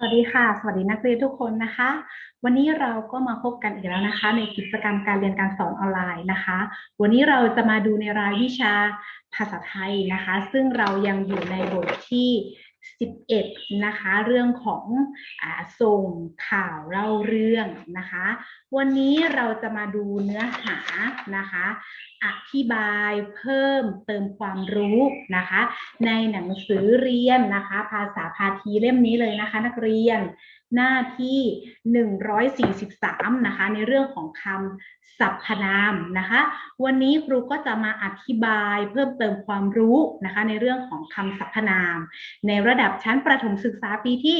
สวัสดีค่ะ สวัสดีนักเรียนทุกคนนะคะ วันนี้เราก็มาพบกันอีกแล้วนะคะ ในกิจกรรมการเรียนการสอนออนไลน์นะคะ วันนี้เราจะมาดูในรายวิชาภาษาไทยนะคะ ซึ่งเรายังอยู่ในบทที่ 11 นะคะ เรื่องของอส่งข่าวเล่าเรื่องนะคะ วันนี้เราจะมาดูเนื้อหานะคะ อธิบายเพิ่มเติมความรู้นะคะ ในหนังสือเรียนนะคะ ภาษาพาทีเล่มนี้เลยนะคะ นักเรียน หน้าที่ 143 นะคะ ในเรื่องของคำสรรพนามนะคะ วันนี้ครูก็จะมาอธิบายเพิ่มเติมความรู้นะคะ ในเรื่องของคำสรรพนาม ในระดับชั้นประถมศึกษาปีที่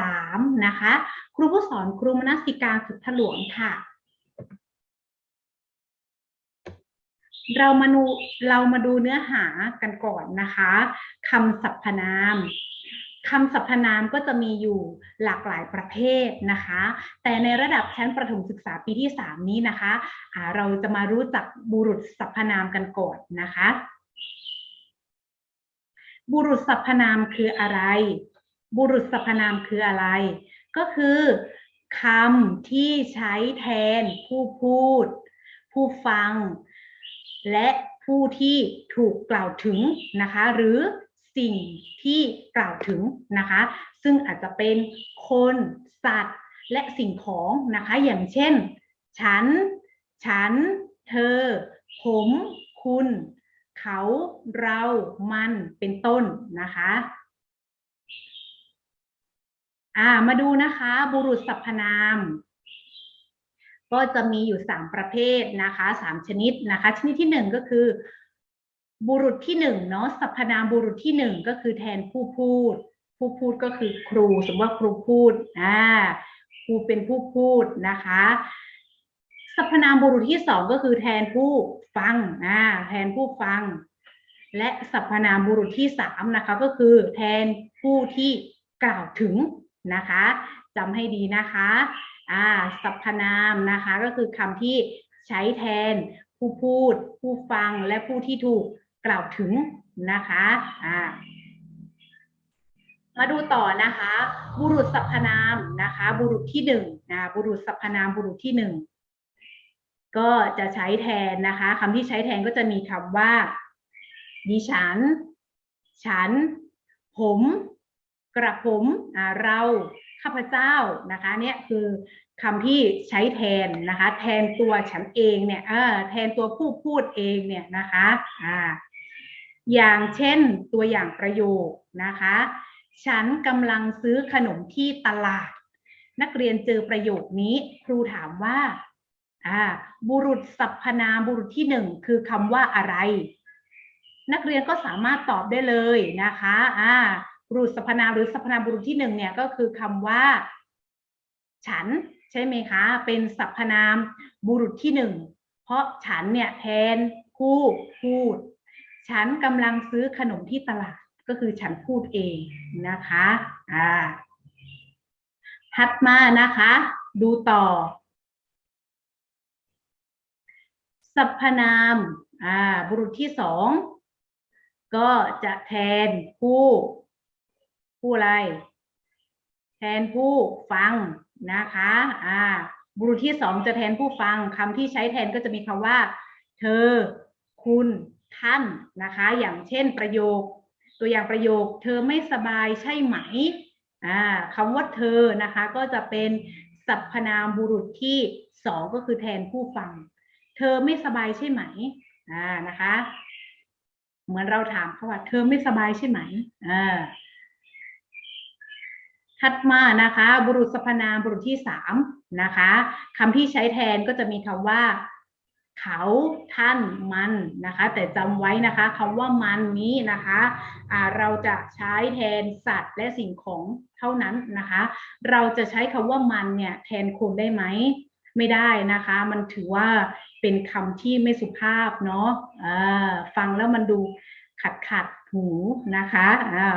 3 นะคะ ครูผู้สอนครูมนสิการสุทธหลวงค่ะเรามาดูเรามาดูเนื้อหากันก่อนนะคะคำสรรพนาม คำสรรพนามก็จะมีอยู่หลากหลายประเภทนะคะ แต่ในระดับชั้นประถมศึกษาปีที่ 3 นี้นะคะะเราจะมารู้จักบุรุษสรรพนามกันก่อนนะคะ บุรุษสรรพนามคืออะไร บุรุษสรรพนามคืออะไร ก็คือคำที่ใช้แทน ผู้พูด ผู้ฟัง และผู้ที่ถูกกล่าวถึงนะคะ หรือ สิ่งที่กล่าวถึงนะคะ ซึ่งอาจจะเป็นคนสัตว์และสิ่งของนะคะ อย่างเช่น ฉัน ฉัน เธอ ผม คุณ เขา เรา มัน เป็นต้นนะคะ่ามาดูนะคะบุรุษสรรพนาม ก็จะมีอยู่ 3 ประเภทนะคะ 3 ชนิดนะคะ ชนิดที่ 1 ก็คือ บุรุษที่1เนาะสรรพนามบุรุษที่1ก็คือแทนผู้พูด ผู้พูดก็คือครู สมมติว่าครูพูดอ่าครูเป็นผู้พูดนะคะสรรพนามบุรุษที่2ก็คือแทนผู้ฟังอ่าแทนผู้ฟัง และสรรพนามบุรุษที่3นะคะ ก็คือแทนผู้ที่กล่าวถึงนะคะจำให้ดีนะคะอ่าสรรพนามนะคะ ก็คือคำที่ใช้แทนผู้พูด ผู้ฟังและผู้ที่ถูก กล่าวถึงนะคะอ่ามาดูต่อนะคะ บุรุษสรรพนามนะคะ บุรุษที่หนึ่งนะบุรุษสรรพนามบุรุษที่หนึ่งก็จะใช้แทนนะคะคำที่ใช้แทนก็จะมีคำว่า ดิฉัน ฉัน ผม กระผมเราข้าพเจ้านะคะเนี่ยคือคำที่ใช้แทนนะคะ แทนตัวฉันเองเนี่ยเออแทนตัวผู้พูดเองเนี่ยนะคะอ่า อย่างเช่นตัวอย่างประโยคนะคะ ฉันกำลังซื้อขนมที่ตลาด นักเรียนเจอประโยคนี้ ครูถามว่าบุรุษสรรพนามบุรุษที่หนึ่งคือคำว่าอะไร นักเรียนก็สามารถตอบได้เลยนะคะอ่าบุรุษสรรพนามหรือสรรพนามบุรุษที่หนึ่งเนี่ยก็คือคำว่า ฉันใช่ไหมคะ เป็นสรรพนามบุรุษที่หนึ่งเพราะฉันเนี่ยแทนผู้พูด ฉันกำลังซื้อขนมที่ตลาดก็คือฉันพูดเองนะคะอ่าถัดมานะคะ ดูต่อ สรรพนามอ่าบุรุษที่สองก็จะแทนผู้ ผู้อะไร แทนผู้ฟังนะคะอ่าบุรุษที่สองจะแทนผู้ฟังคำที่ใช้แทนก็จะมีคำว่า เธอ คุณ ท่านนะคะ อย่างเช่นประโยค ตัวอย่างประโยค เธอไม่สบายใช่ไหมอ่าคำว่าเธอนะคะ ก็จะเป็นสรรพนามบุรุษที่สองก็คือแทนผู้ฟัง เธอไม่สบายใช่ไหมอ่านะคะ เหมือนเราถามเขาว่า เธอไม่สบายใช่ไหมอ่าถัดมานะคะ บุรุษสรรพนามบุรุษที่สามนะคะคำที่ใช้แทนก็จะมีคำว่า เขาท่านมันนะคะ แต่จำไว้นะคะคำว่ามันนี้นะคะะเราจะใช้แทนสัตว์และสิ่งของเท่านั้นนะคะ เราจะใช้คำว่ามันเนี่ยแทนคนได้ไหมไม่ได้นะคะ มันถือว่าเป็นคำที่ไม่สุภาพเนาะะฟังแล้วมันดูขัดขัดหูนะคะะ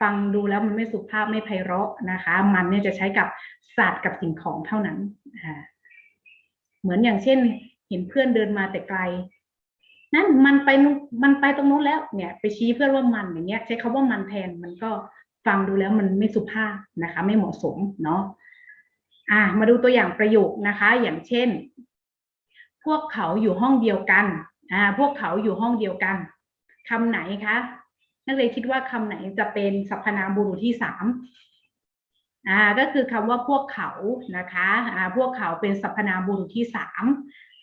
ฟังดูแล้วมันไม่สุภาพไม่ไพเราะนะคะ มันเนี่ยจะใช้กับสัตว์กับสิ่งของเท่านั้น เหมือนอย่างเช่น เห็นเพื่อนเดินมาแต่ไกล นั่นมันไปมันไปตรงนู้นแล้ว เนี่ย ไปชี้เพื่อนว่ามันอย่างเงี้ย ใช้คาว่ามันแทนมันก็ฟังดูแล้วมันไม่สุภาพนะคะ ไม่เหมาะสมเนาะอะมาดูตัวอย่างประโยคนะคะ อย่างเช่น พวกเขาอยู่ห้องเดียวกันอ่าพวกเขาอยู่ห้องเดียวกันคำไหนคะนักเรียนคิดว่าคำไหนจะเป็นสรรพนามบุรุษที่สามอ่าก็คือคำว่าพวกเขานะคะอ่าพวกเขาเป็นสรรพนามบุรุษที่สาม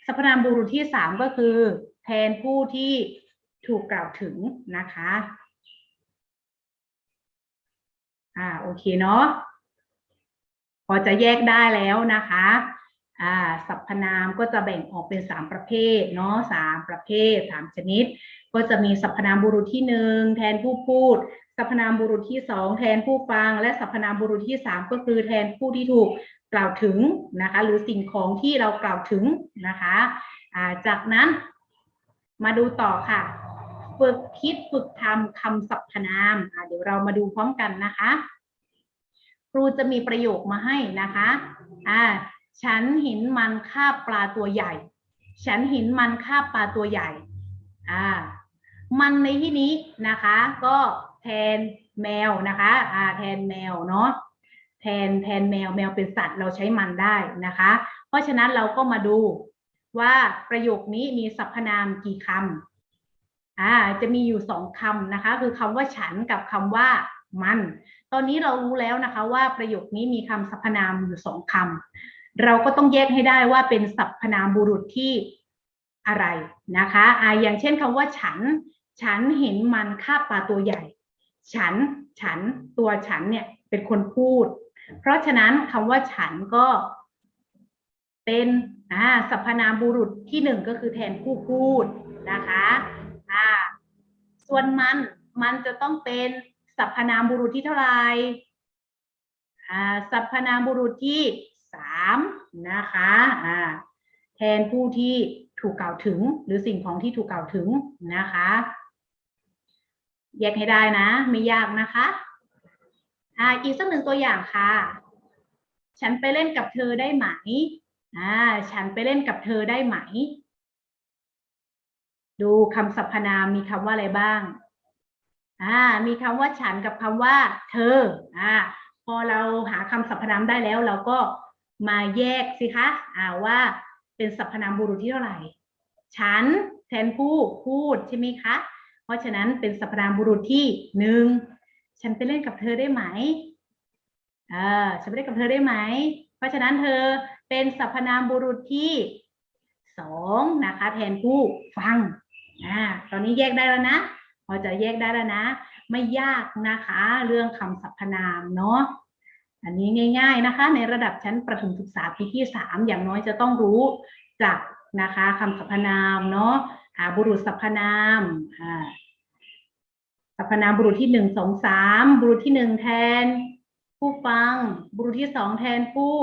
สรรพนามบุรุษที่สามก็คือ แทนผู้ที่ถูกกล่าวถึงนะคะ อ่าโอเคเนาะพอจะแยกได้แล้วนะคะอ่าสรรพนามก็จะแบ่งออกเป็นสามประเภทเนาะสามประเภทสามชนิด ก็จะมีสรรพนามบุรุษที่หนึ่งแทนผู้พูดสรรพนามบุรุษที่สองแทนผู้ฟัง และสรรพนามบุรุษที่สามก็คือแทนผู้ที่ถูก กล่าวถึงนะคะ หรือสิ่งของที่เรากล่าวถึงนะคะจากนั้นมาดูต่อค่ะ ฝึกคิดฝึกทำคำสรรพนามเดี๋ยวเรามาดูพร้อมกันนะคะ ครูจะมีประโยคมาให้นะคะอ่าฉันเห็นมันคาบปลาตัวใหญ่ ฉันเห็นมันคาบปลาตัวใหญ่อ่ามันในที่นี้นะคะ ก็แทนแมวนะคะอ่าแทนแมวเนาะ แทนแทนแมวแมวเป็นสัตว์เราใช้มันได้นะคะ เพราะฉะนั้นเราก็มาดูว่าประโยคนี้มีสรรพนามกี่คำอ่าจะมีอยู่สองคำนะคะ คือคำว่าฉันกับคำว่ามัน ตอนนี้เรารู้แล้วนะคะว่าประโยคนี้มีคำสรรพนามอยู่สองคำเราก็ต้องแยกให้ได้ว่าเป็นสรรพนามบุรุษที่อะไรนะคะอ่าอย่างเช่นคำว่าฉัน ฉันเห็นมันคาบปลาตัวใหญ่ ฉัน ฉัน ตัวฉันเนี่ยเป็นคนพูด เพราะฉะนั้นคำว่าฉันก็เป็นอ่าสรรพนามบุรุษที่หนึ่งก็คือแทนผู้พูดนะคะอ่าส่วนมันมันจะต้องเป็นสรรพนามบุรุษที่เท่าไหร่อ่าสรรพนามบุรุษที่สามนะคะอ่าแทนผู้ที่ถูกกล่าวถึง หรือสิ่งของที่ถูกกล่าวถึงนะคะ แยกให้ได้นะ ไม่ยากนะคะ อ่าอีกสักหนึ่งตัวอย่างค่ะ ฉันไปเล่นกับเธอได้ไหมอ่าฉันไปเล่นกับเธอได้ไหม ดูคำสรรพนามมีคำว่าอะไรบ้างอ่ามีคำว่าฉันกับคำว่า เธออ่าพอเราหาคำสรรพนามได้แล้ว เราก็มาแยกสิคะอ่าว่าเป็นสรรพนามบุรุษที่เท่าไหร่ ฉันแทนผู้พูดใช่ไหมคะ เพราะฉะนั้นเป็นสรรพนามบุรุษที่หนึ่ง ฉันไปเล่นกับเธอได้ไหมเออฉันไปเล่นกับเธอได้ไหม เพราะฉะนั้นเธอเป็นสรรพนามบุรุษที่สองนะคะแทนผู้ฟังอ่าตอนนี้แยกได้แล้วนะพอจะแยกได้แล้วนะ ไม่ยากนะคะ เรื่องคำสรรพนามเนาะอันนี้ง่าย ๆนะคะ ในระดับชั้นประถมศึกษาปีที่สามอย่างน้อยจะต้องรู้จากนะคะคำสรรพนามเนาะบุรุษสรรพนามอ่า สรรพนามบุรุษที่หนึ่งสองสามบุรุษที่หนึ่งแทน ผู้ฟัง บุรุษที่สองแทนผู้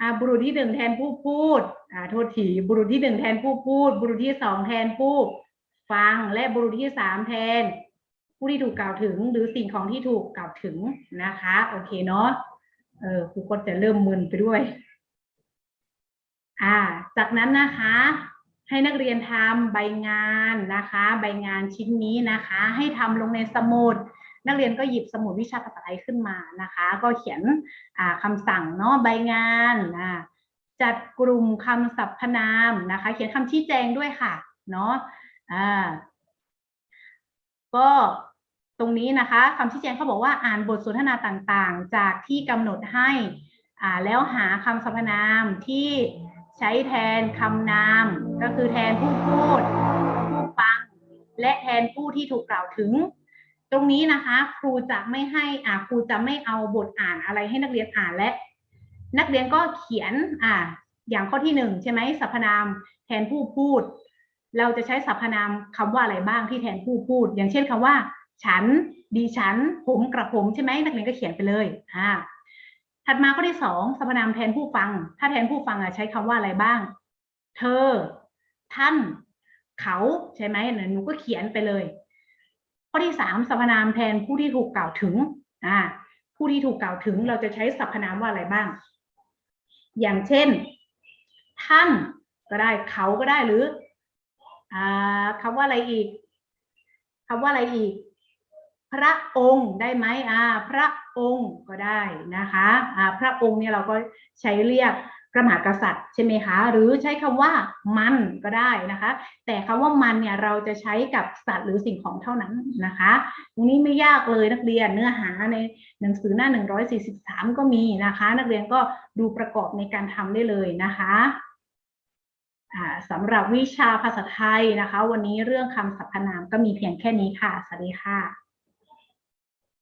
อ่าบุรุษที่หนึ่งแทนผู้พูดอ่าโทษทีบุรุษที่หนึ่งแทนผู้พูด บุรุษที่สองแทนผู้ฟังและบุรุษที่สามแทน ผู้ที่ถูกกล่าวถึงหรือสิ่งของที่ถูกกล่าวถึงนะคะ โอเคเนาะเออครูก็จะเริ่มมึนไปด้วย อ่า จากนั้นนะคะ ให้นักเรียนทำใบงานนะคะ ใบงานชิ้นนี้นะคะ ให้ทำลงในสมุดนักเรียนก็หยิบสมุดวิชาภาษาไทยขึ้นมานะคะ ก็เขียนอ่าคำสั่งเนาะใบงานจัดกลุ่มคำสรรพนามนะคะ เขียนคำชี้แจงด้วยค่ะเนาะอ่าก็ตรงนี้นะคะคำชี้แจงเขาบอกว่าอ่านบทสนทนาต่างๆ จากที่กำหนดให้อ่าแล้วหาคำสรรพนามที่ ใช้แทนคำนาม ก็คือแทนผู้พูด ผู้ฟัง และแทนผู้ที่ถูกกล่าวถึง ตรงนี้นะคะ ครูจะไม่ให้อ่าครูจะไม่เอาบทอ่านอะไรให้นักเรียนอ่านและ นักเรียนก็เขียนอ่าอย่างข้อที่หนึ่งใช่ไหมสรรพนามแทนผู้พูด เราจะใช้สรรพนามคำว่าอะไรบ้างที่แทนผู้พูด อย่างเช่นคำว่า ฉันดิฉัน ผมกระผมใช่ไหมนักเรียนก็เขียนไปเลยอ่า ถัดมาข้อที่สองสรรพนามแทนผู้ฟัง ถ้าแทนผู้ฟังอะใช้คำว่าอะไรบ้าง เธอ ท่าน เขาใช่ไหมหนูก็เขียนไปเลย ข้อที่สามสรรพนามแทนผู้ที่ถูกกล่าวถึงอ่าผู้ที่ถูกกล่าวถึงเราจะใช้สรรพนามว่าอะไรบ้าง อย่างเช่น ท่านก็ได้เขาก็ได้หรืออ่าคำว่าอะไรอีกคำว่าอะไรอีก พระองค์ได้ไหมอ่าพระองค์ก็ได้นะคะอ่าพระองค์เนี่ยเราก็ใช้เรียกพระมหากษัตริย์ใช่ไหมคะ หรือใช้คำว่ามันก็ได้นะคะ แต่คำว่ามันเนี่ยเราจะใช้กับสัตว์หรือสิ่งของเท่านั้นนะคะ ตรงนี้ไม่ยากเลยนักเรียนเนื้อหาในหนังสือหน้า 143 ก็มีนะคะ นักเรียนก็ดูประกอบในการทำได้เลยนะคะอ่าสำหรับวิชาภาษาไทยนะคะ วันนี้เรื่องคำสรรพนามก็มีเพียงแค่นี้ค่ะ สวัสดีค่ะ